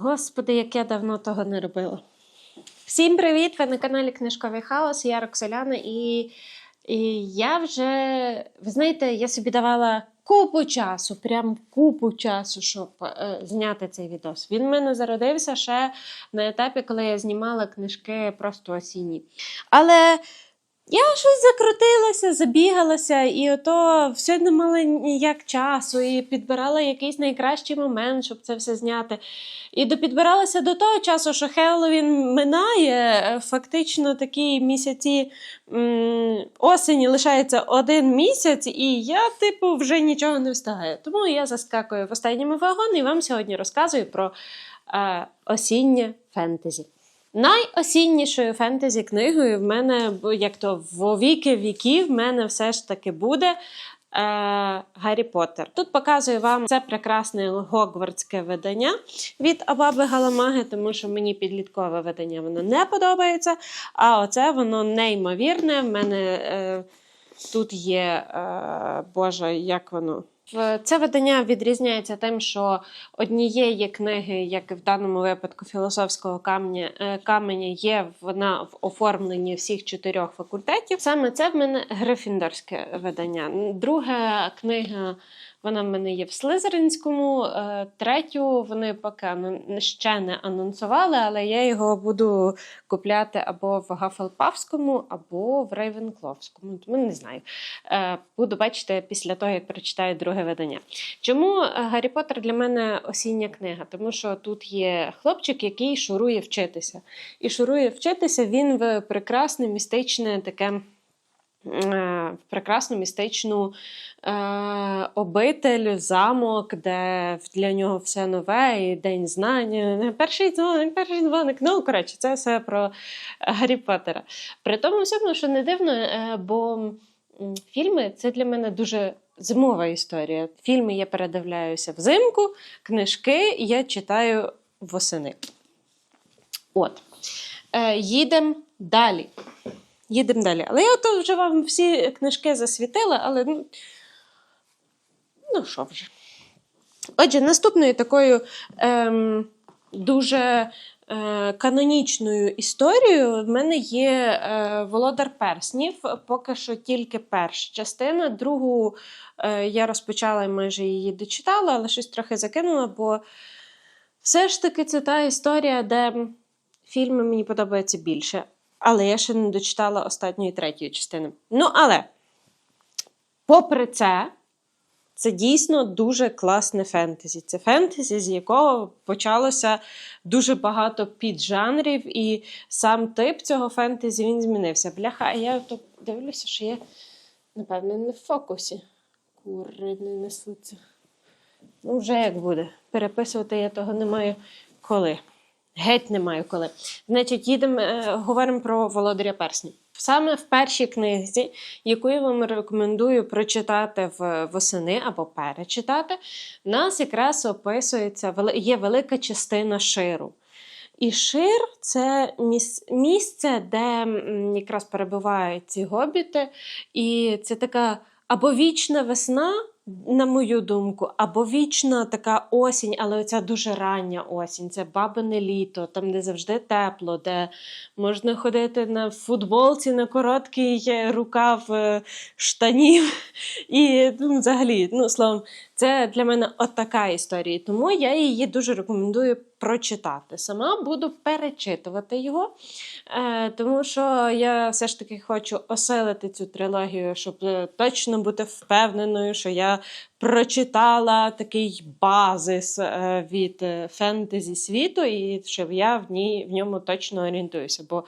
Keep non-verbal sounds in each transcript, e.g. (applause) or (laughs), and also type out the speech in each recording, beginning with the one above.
Господи, як я давно того не робила. Всім привіт! Ви на каналі Книжковий Хаос. Я Роксоляна, і, і я вже, ви знаєте, я собі давала купу часу, прям купу часу, щоб е, зняти цей відос. Він в мене зародився ще на етапі, коли я знімала книжки просто осінні. Але я щось закрутилася, забігалася, і ото все не мала ніяк часу, і підбирала якийсь найкращий момент, щоб це все зняти. І допідбиралася до того часу, що Хеллоуін минає, фактично такі місяці м, осені лишається один місяць, і я, типу, вже нічого не встигаю. Тому я заскакую в останньому вагон і вам сьогодні розказую про е, осіннє фентезі. Найосіннішою фентезі книгою в мене, як то в віки віків, в мене все ж таки буде е, Гаррі Поттер. Тут показую вам це прекрасне гогвардське видання від Абаби Галамаги, тому що мені підліткове видання воно не подобається. А оце воно неймовірне. В мене е, тут є, е, Боже, як воно. В- Це видання відрізняється тим, що однієї книги, як і в даному випадку філософського камня, е, каменя, є вона в оформленні всіх чотирьох факультетів. Саме це в мене грифіндорське видання. Друга книга. Вона в мене є в Слизеринському. е, Третю вони поки ще не анонсували, але я його буду купляти або в Гафелпавському, або в Рейвенкловському. Тому не знаю. Е, Буду бачити після того, як прочитаю друге видання. Чому е, Гаррі Поттер для мене осіння книга? Тому що тут є хлопчик, який шурує вчитися. І шурує вчитися він в прекрасне містичне таке. е, В прекрасну містичну е, обитель, замок, де для нього все нове, і день знання. Перший дзвоник, перший дзвоник. Ну, коротше, це все про Гаррі Поттера. При тому всьому, що не дивно, е, бо фільми це для мене дуже зимова історія. Фільми я передивляюся взимку, книжки я читаю восени. От. Е, їдемо далі. Їдемо далі. Але я ото вже вам всі книжки засвітила, але ну, ну що вже. Отже, наступною такою ем, дуже канонічною історією в мене є е, Володар Перснів. Поки що тільки перша частина. Другу е, я розпочала і майже її дочитала, але щось трохи закинула, бо все ж таки це та історія, де фільми мені подобаються більше. Але я ще не дочитала останньої третьої частини. Ну, але, попри це, це дійсно дуже класне фентезі. Це фентезі, з якого почалося дуже багато піджанрів, і сам тип цього фентезі він змінився. Бляха, а я тут дивлюся, що я, напевно, не в фокусі. Кури не несуться. Ну, вже як буде. Переписувати я того не маю коли. Геть не маю коли. Значить, їдемо, е, говоримо про володаря перснів. Саме в першій книзі, яку я вам рекомендую прочитати в восени або перечитати, в нас якраз описується є велика частина ширу. І шир це місце, де якраз перебувають ці гобіти, і це така або вічна весна, на мою думку, або вічна така осінь, але оця дуже рання осінь. Це бабине літо, там де завжди тепло, де можна ходити на футболці на короткий е, рукав е, штанів. (laughs) І ну, взагалі, ну словом, це для мене така історія. Тому я її дуже рекомендую прочитати. Сама буду перечитувати його, е, тому що я все ж таки хочу оселити цю трилогію, щоб точно бути впевненою, що я прочитала такий базис е, від е, фентезі світу, і щоб я в, ній, в ньому точно орієнтуюся. Бо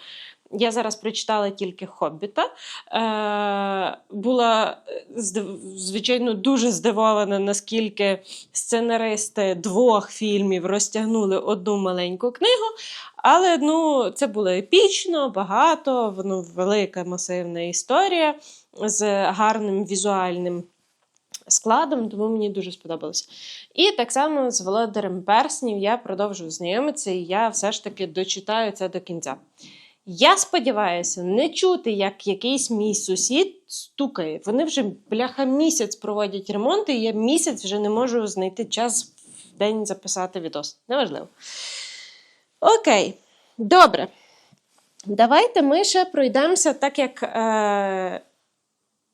я зараз прочитала тільки Хоббіта. Е, була, е, звичайно, дуже здивована, наскільки сценаристи двох фільмів розтягнули одну маленьку книгу. Але ну, це було епічно, багато, воно велика масивна історія з гарним візуальним складом, тому мені дуже сподобалося. І так само з Володарем Перснів я продовжую знайомитися, і я все ж таки дочитаю це до кінця. Я сподіваюся, не чути, як якийсь мій сусід стукає. Вони вже бляха місяць проводять ремонти, і я місяць вже не можу знайти час в день записати відос. Неважливо. Окей, добре. Давайте ми ще пройдемося, так як е,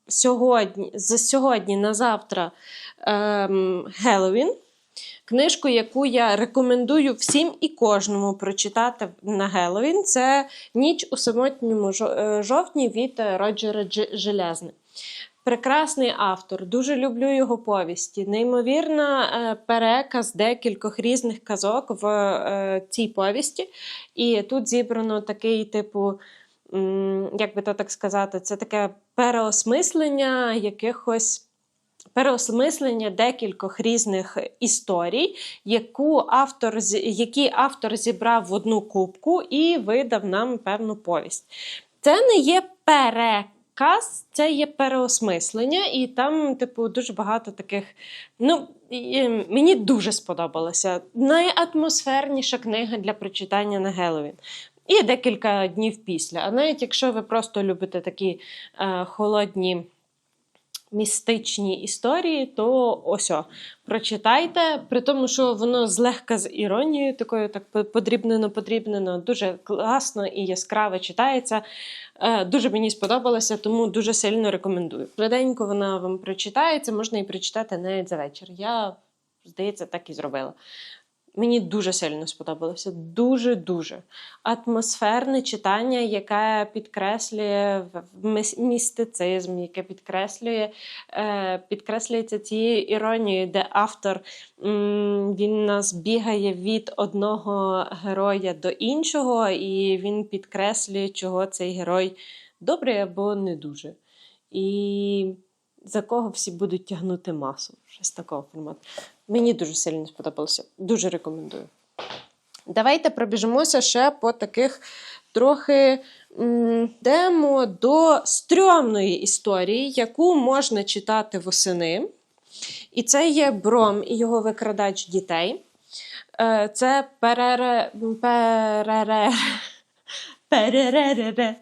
сьогодні, з сьогодні на завтра ем, Геловін. Книжку, яку я рекомендую всім і кожному прочитати на Геловін, це Ніч у самотньому е, жовтні від Роджера Дж- Железни. Прекрасний автор, дуже люблю його повісті. Неймовірна е, переказ декількох різних казок в е, цій повісті. І тут зібрано такий, типу, як би то так сказати, це таке переосмислення якихось. Переосмислення декількох різних історій, яку автор, які автор зібрав в одну кубку і видав нам певну повість. Це не є переказ, це є переосмислення, і там, типу, дуже багато таких. Ну, мені дуже сподобалося. Найатмосферніша книга для прочитання на Геловін. І декілька днів після. А навіть якщо ви просто любите такі е, холодні містичні історії, то ось о, прочитайте, при тому, що воно злегка з іронією, такою так подрібнено подрібнено дуже класно і яскраво читається. Е, Дуже мені сподобалося, тому дуже сильно рекомендую. Швиденько вона вам прочитається, можна і прочитати навіть за вечір. Я, здається, так і зробила. Мені дуже сильно сподобалося. Дуже-дуже. Атмосферне читання, яке підкреслює містицизм, яке підкреслює, е, підкреслюється цією іронією, де автор він нас бігає від одного героя до іншого, і він підкреслює, чого цей герой добрий або не дуже. І за кого всі будуть тягнути масу. Щось такого формату. Мені дуже сильно сподобалося. Дуже рекомендую. Давайте пробіжимося ще по таких трохи йдемо до стрьомної історії, яку можна читати восени. І це є Бром і його викрадач дітей. Е, Це перере... перере...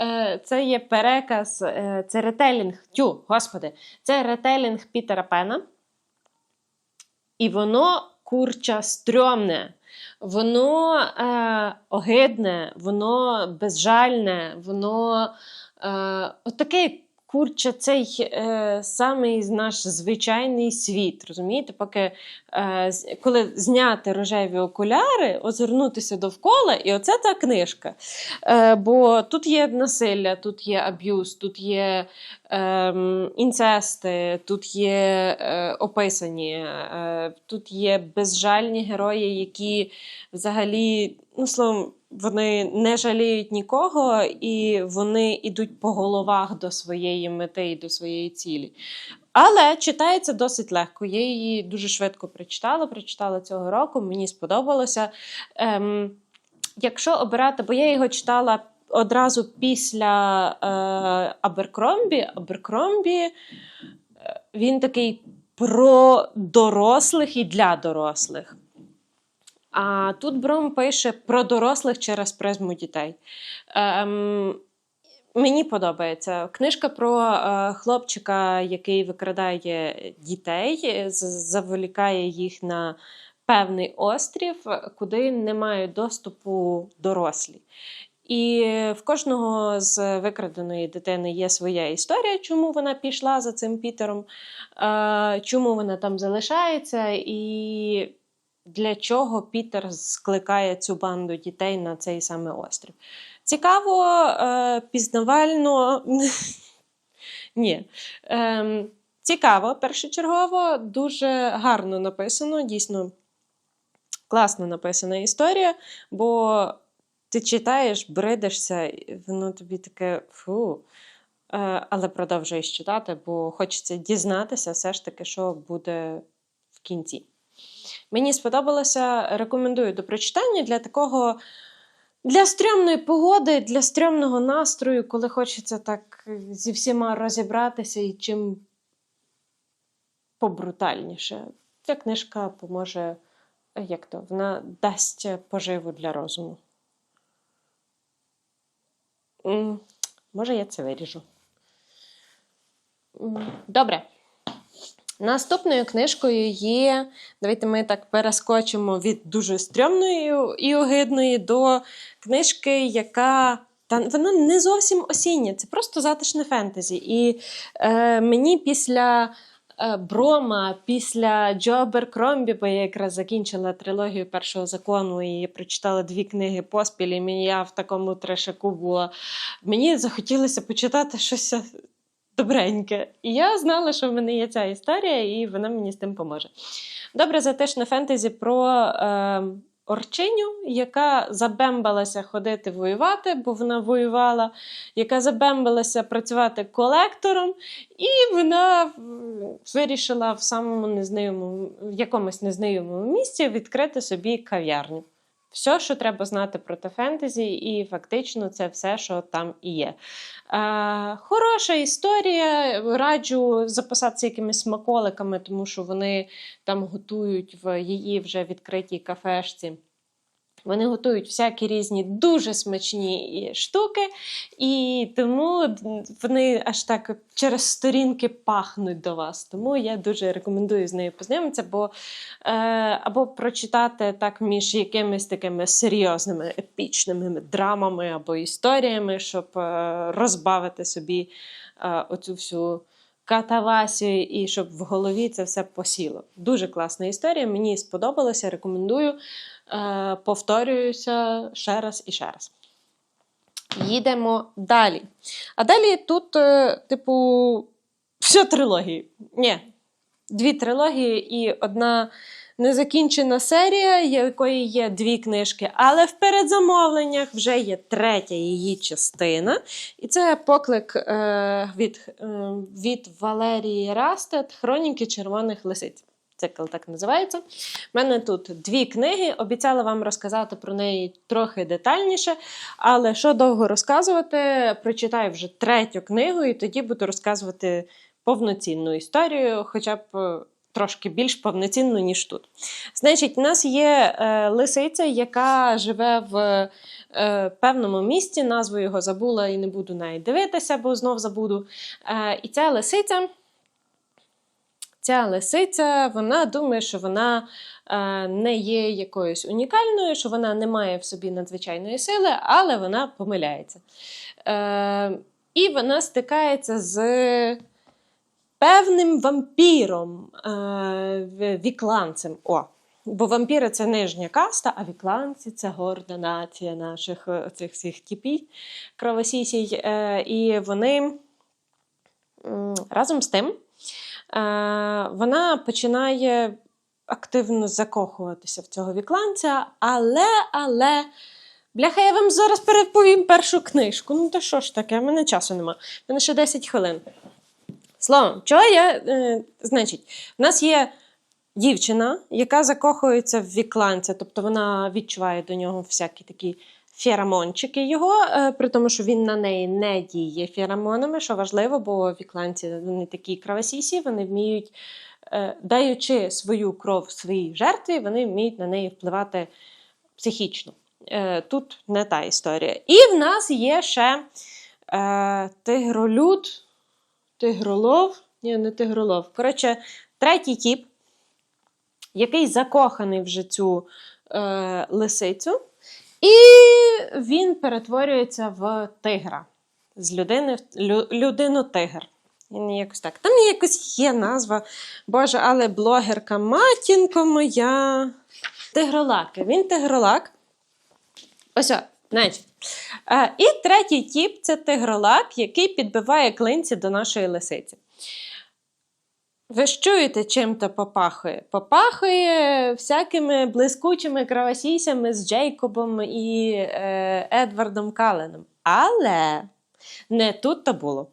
Е, Це є переказ, е, це ретелінг. Тю, господи, це ретелінг Пітера Пена. І воно курча стрьомне, воно е, огидне, воно безжальне, воно е, отаке курча цей е, самий наш звичайний світ. Розумієте, поки е, коли зняти рожеві окуляри, озирнутися довкола, і оце та книжка. Е, бо тут є насилля, тут є аб'юз, тут є ем, інцести, тут є е, описані, е, тут є безжальні герої, які взагалі, ну словом, вони не жаліють нікого, і вони йдуть по головах до своєї мети і до своєї цілі. Але читається досить легко. Я її дуже швидко прочитала, прочитала цього року, мені сподобалося. Ем, якщо обирати, бо я його читала одразу після е, Аберкромбі. Аберкромбі е, він такий про дорослих і для дорослих. А тут Бром пише про дорослих через призму дітей. Ем, Мені подобається книжка про е, хлопчика, який викрадає дітей, заволікає їх на певний острів, куди не мають доступу дорослі. І в кожного з викраденої дитини є своя історія, чому вона пішла за цим Пітером, е, чому вона там залишається, і для чого Пітер скликає цю банду дітей на цей самий острів. Цікаво, е, пізнавально. (laughs) Ні. Ем, цікаво, першочергово, дуже гарно написано, дійсно класно написана історія, бо ти читаєш, бридишся, і воно тобі таке фу. Е, але продовжуєш читати, бо хочеться дізнатися все ж таки, що буде в кінці. Мені сподобалося, рекомендую до прочитання для такого. Для стрьомної погоди, для стрьомного настрою, коли хочеться так зі всіма розібратися і чим побрутальніше. Ця книжка поможе, як то, вона дасть поживу для розуму. Може, я це виріжу. Добре. Наступною книжкою є. Давайте ми так перескочимо від дуже стрьомної і огидної до книжки, яка. Та вона не зовсім осіння, це просто затишне фентезі. І е, мені після е, Брома, після Джо Беркромбі, бо я якраз закінчила трилогію першого закону і прочитала дві книги поспіль, і я в такому трешаку була. Мені захотілося почитати щось добреньке. І я знала, що в мене є ця історія, і вона мені з тим поможе. Добре, затишне фентезі про е, орчиню, яка забембалася ходити воювати, бо вона воювала, яка забембалася працювати колектором, і вона вирішила в самому незнайомому, в якомусь незнайомому місці відкрити собі кав'ярню. Все, що треба знати про те фентезі, і фактично це все, що там і є. Е, хороша історія. Раджу записатися якимись смаколиками, тому що вони там готують в її вже відкритій кафешці. Вони готують всякі різні дуже смачні штуки, і тому вони аж так через сторінки пахнуть до вас. Тому я дуже рекомендую з нею познайомитися, бо е, або прочитати так між якимись такими серйозними епічними драмами або історіями, щоб е, розбавити собі е, оцю всю. Катавасію, і щоб в голові це все посіло. Дуже класна історія. Мені сподобалося, рекомендую. Е, повторююся ще раз і ще раз. Їдемо далі. А далі тут, е, типу, все трилогії. Ні, дві трилогії і одна незакінчена серія, якої є дві книжки, але в передзамовленнях вже є третя її частина. І це поклик е, від, е, від Валерії Растет Хроніки червоних лисиць. Цикл так називається. У мене тут дві книги. Обіцяла вам розказати про неї трохи детальніше. Але що довго розказувати, прочитаю вже третю книгу, і тоді буду розказувати повноцінну історію, хоча б трошки більш повноцінну, ніж тут. Значить, у нас є е, лисиця, яка живе в е, певному місті. Назву його забула і не буду навіть дивитися, бо знов забуду. Е, і ця лисиця. Ця лисиця, вона думає, що вона е, не є якоюсь унікальною, що вона не має в собі надзвичайної сили, але вона помиляється. Е, І вона стикається з певним вампіром, е, вікланцем. О, Бо вампіри це нижня каста, а вікланці це горда нація наших е, цих всіх тіпів кровосісій. Е, І вони разом з тим вона починає активно закохуватися в цього вікланця, але, але. Бляха, я вам зараз переповім першу книжку. Ну, то що ж таке, в мене часу нема. В мене ще 10 хвилин. Словом, чого я. Е, значить, в нас є дівчина, яка закохується в вікланця, тобто вона відчуває до нього всякі такі феромончики його, е, при тому, що він на неї не діє феромонами, що важливо, бо вікланці вони такі кровосісі, вони вміють, е, даючи свою кров своїй жертві, вони вміють на неї впливати психічно. Е, Тут не та історія. І в нас є ще е, тигролюд. Тигролов, ні, не тигролов. Коротше, третій тіп, який закоханий вже цю е, лисицю, і він перетворюється в тигра. З людини лю, людину-тигр. Він якось так. Там якось є назва. Боже, але блогерка матінко моя. Тигролаки. Він тигролак. Ось, значить. Е, І третій тіп це тигролак, який підбиває клинці до нашої лисиці. Ви ж чуєте, чим то попахує? Попахує всякими блискучими кровосісями з Джейкобом і е, Едвардом Каленом. Але не тут то було.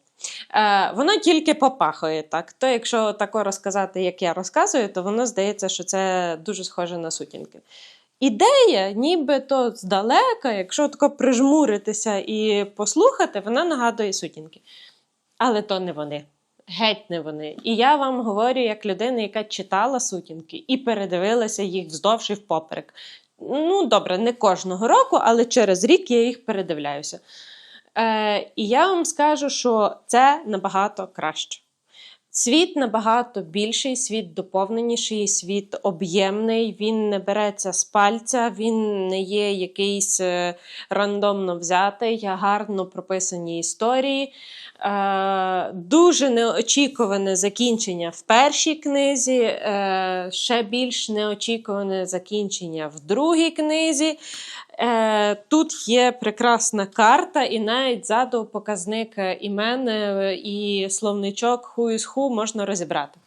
Е, воно тільки попахує так. То, якщо тако розказати, як я розказую, то воно здається, що це дуже схоже на сутінки. Ідея, нібито здалека, якщо тако прижмуритися і послухати, вона нагадує сутінки. Але то не вони. Геть не вони. І я вам говорю як людина, яка читала сутінки і передивилася їх вздовж і впоперек. Ну, добре, не кожного року, але через рік я їх передивляюся. Е, І я вам скажу, що це набагато краще. Світ набагато більший, світ доповненіший, світ об'ємний. Він не береться з пальця, він не є якийсь е, рандомно взятий, гарно прописані історії. Е, дуже неочікуване закінчення в першій книзі, е, ще більш неочікуване закінчення в другій книзі. Е, Тут є прекрасна карта, і навіть ззаду показник е, імен е, і словничок who is who можна розібрати.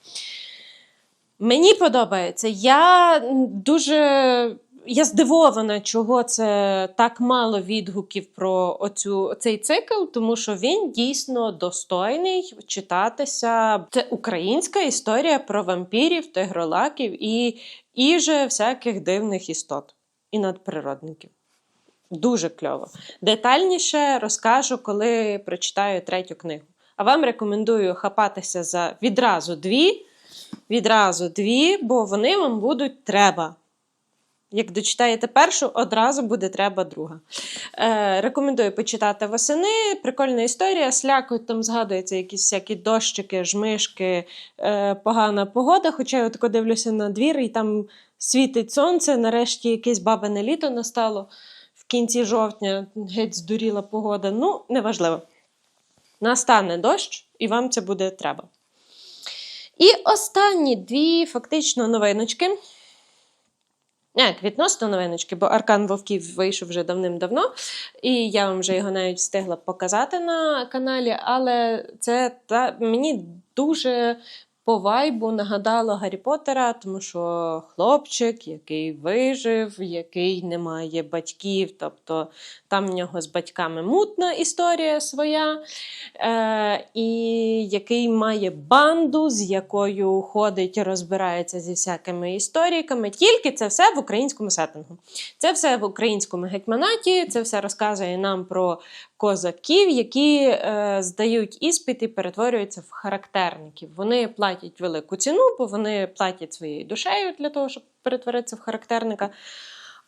Мені подобається. Я дуже я здивована, чого це так мало відгуків про оцю, цей цикл, тому що він дійсно достойний читатися. Це українська історія про вампірів, тигролаків і, і же всяких дивних істот і надприродників. Дуже кльово. Детальніше розкажу, коли прочитаю третю книгу. А вам рекомендую хапатися за відразу дві. Відразу дві, бо вони вам будуть треба. Як дочитаєте першу, одразу буде треба друга. Е, рекомендую почитати восени. Прикольна історія. Слякоть, там згадуються якісь всякі дощики, жмишки, е, погана погода. Хоча я отако дивлюся на двір, і там світить сонце. Нарешті якесь бабине літо настало кінці жовтня, геть здуріла погода. Ну, неважливо. Настане дощ, і вам це буде треба. І останні дві фактично новиночки. Як, відносно новиночки, бо Аркан Вовків вийшов вже давним-давно, і я вам вже його навіть встигла показати на каналі, але це та, мені дуже по вайбу нагадало Гаррі Поттера, тому що хлопчик, який вижив, який не має батьків, тобто там в нього з батьками мутна історія своя, е, і який має банду, з якою ходить і розбирається зі всякими історіями. Тільки це все в українському сеттингу. Це все в українському гетьманаті, це все розказує нам про козаків, які е, здають іспит і перетворюються в характерників. Вони платять велику ціну, бо вони платять своєю душею для того, щоб перетворитися в характерника.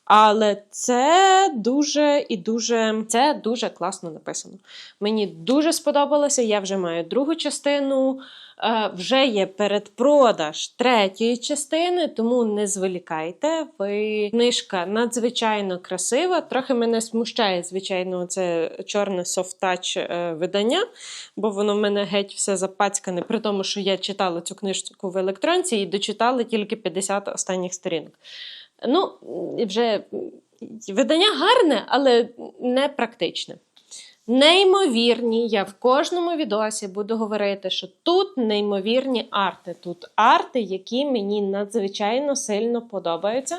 Але це дуже і дуже це дуже класно написано. Мені дуже сподобалося. Я вже маю другу частину. Е, вже є передпродаж третьої частини, тому не зволікайте. Ви книжка надзвичайно красива. Трохи мене смущає, звичайно, це чорне софтач е, видання, бо воно в мене геть все запацькане, при тому, що я читала цю книжку в електронці і дочитала тільки 50 останніх сторінок. Ну, вже видання гарне, але не практичне. Неймовірні, я в кожному відосі буду говорити, що тут неймовірні арти. Тут арти, які мені надзвичайно сильно подобаються.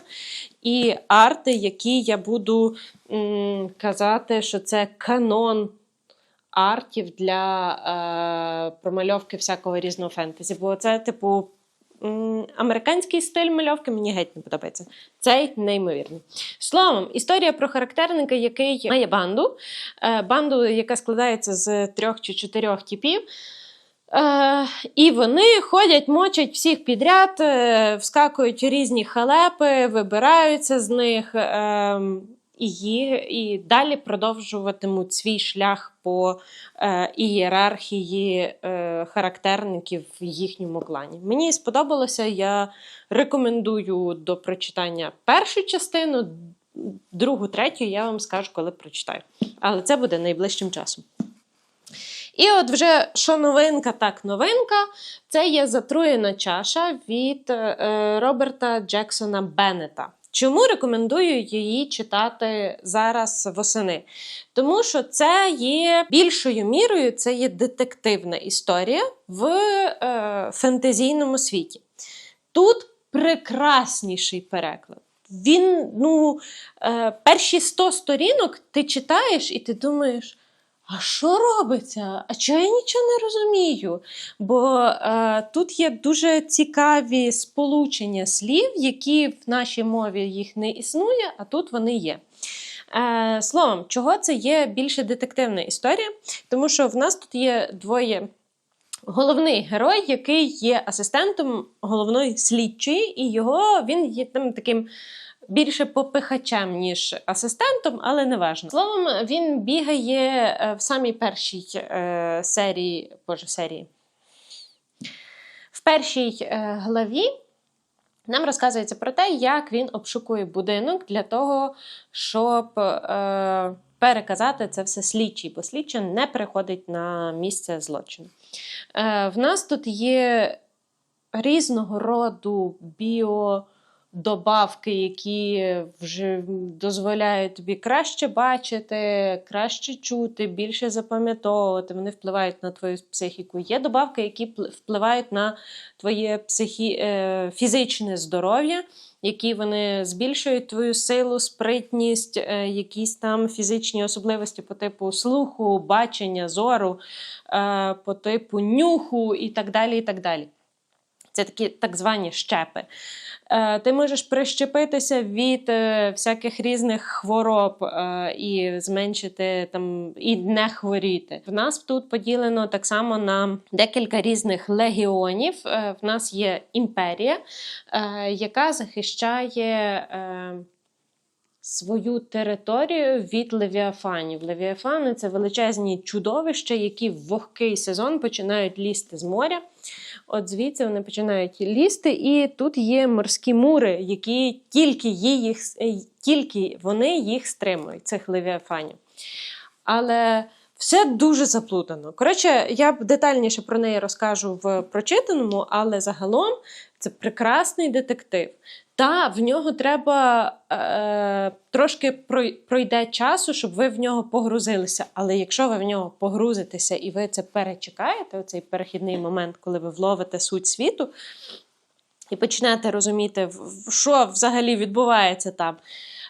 І арти, які я буду м, казати, що це канон артів для е, промальовки всякого різного фентезі. Бо це, типу, американський стиль мальовки мені геть не подобається. Цей неймовірний. Словом, історія про характерника, який має банду, е, банду, яка складається з трьох чи чотирьох типів. Е, і вони ходять, мочать всіх підряд, е, вскакують у різні халепи, вибираються з них. Е, і, і далі продовжуватимуть свій шлях по е, ієрархії е, характерників в їхньому клані. Мені сподобалося, я рекомендую до прочитання першу частину, другу, третю я вам скажу, коли прочитаю. Але це буде найближчим часом. І от вже що новинка, так новинка. Це є затруєна чаша від е, Роберта Джексона Беннета. Чому рекомендую її читати зараз восени? Тому що це є більшою мірою, це є детективна історія в е, фентезійному світі. Тут прекрасніший переклад. Він, ну, е, перші 100 сторінок ти читаєш і ти думаєш. А що робиться? А чого я нічого не розумію? Бо е, тут є дуже цікаві сполучення слів, які в нашій мові їх не існує, а тут вони є. Е, словом, чого це є більше детективна історія? Тому що в нас тут є двоє. Головний герой, який є асистентом головної слідчої, і його він є там таким більше попихачем, ніж асистентом, але не важно. Словом, він бігає е, в самій першій е, серії, боже, серії. В першій е, главі нам розказується про те, як він обшукує будинок для того, щоб е, переказати це все слідчій, бо слідча не приходить на місце злочину. Е, в нас тут є різного роду біодобавки, які вже дозволяють тобі краще бачити, краще чути, більше запам'ятовувати. Вони впливають на твою психіку. Є добавки, які пл- впливають на твоє психі... е, фізичне здоров'я. Які вони збільшують твою силу, спритність, е, якісь там фізичні особливості по типу слуху, бачення, зору, е, по типу нюху і так далі. і так далі. Це такі так звані щепи. Е, Ти можеш прищепитися від е, всяких різних хвороб е, і зменшити там і не хворіти. В нас тут поділено так само на декілька різних легіонів. В нас є імперія, яка захищає. Свою територію від левіафанів. Левіафани це величезні чудовища, які в вогкий сезон починають лізти з моря. От звідси вони починають лізти, і тут є морські мури, які тільки, їх, е, тільки вони їх стримують, цих левіафанів. Але все дуже заплутано. Коротше, я б детальніше про неї розкажу в прочитаному, але загалом це прекрасний детектив. Та в нього треба е, трошки пройде часу, щоб ви в нього погрузилися. Але якщо ви в нього погрузитеся і ви це перечекаєте, оцей перехідний момент, коли ви вловите суть світу, і почнете розуміти, що взагалі відбувається там,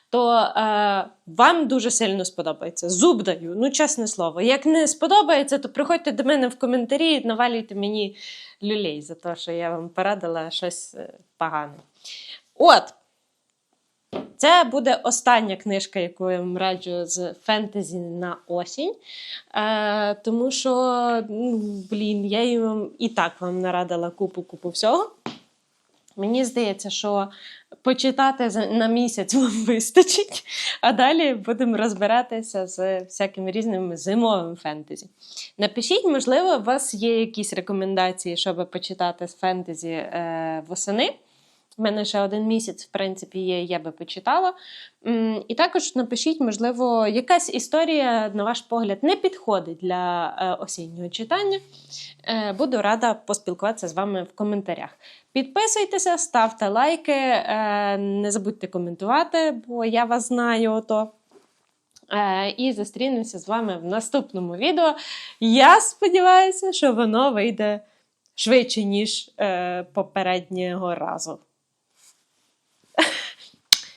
то е, вам дуже сильно сподобається. Зуб даю, ну чесне слово. Як не сподобається, то приходьте до мене в коментарі і навалюйте мені люлей за те, що я вам порадила щось е, погане. От. Це буде остання книжка, яку я вам раджу з фентезі на осінь. Е, тому що, ну, блін, я їм вам і так вам нарадила купу-купу всього. Мені здається, що почитати на місяць (laughs) вам вистачить, а далі будемо розбиратися з всякими різними зимовими фентезі. Напишіть, можливо, у вас є якісь рекомендації, щоб почитати з фентезі е, восени. У мене ще один місяць, в принципі, є, я би почитала. І також напишіть, можливо, якась історія, на ваш погляд, не підходить для е, осіннього читання. Е, Буду рада поспілкуватися з вами в коментарях. Підписуйтеся, ставте лайки, е, не забудьте коментувати, бо я вас знаю. Ото. І зустрінемося з вами в наступному відео. Я сподіваюся, що воно вийде швидше, ніж попереднього разу.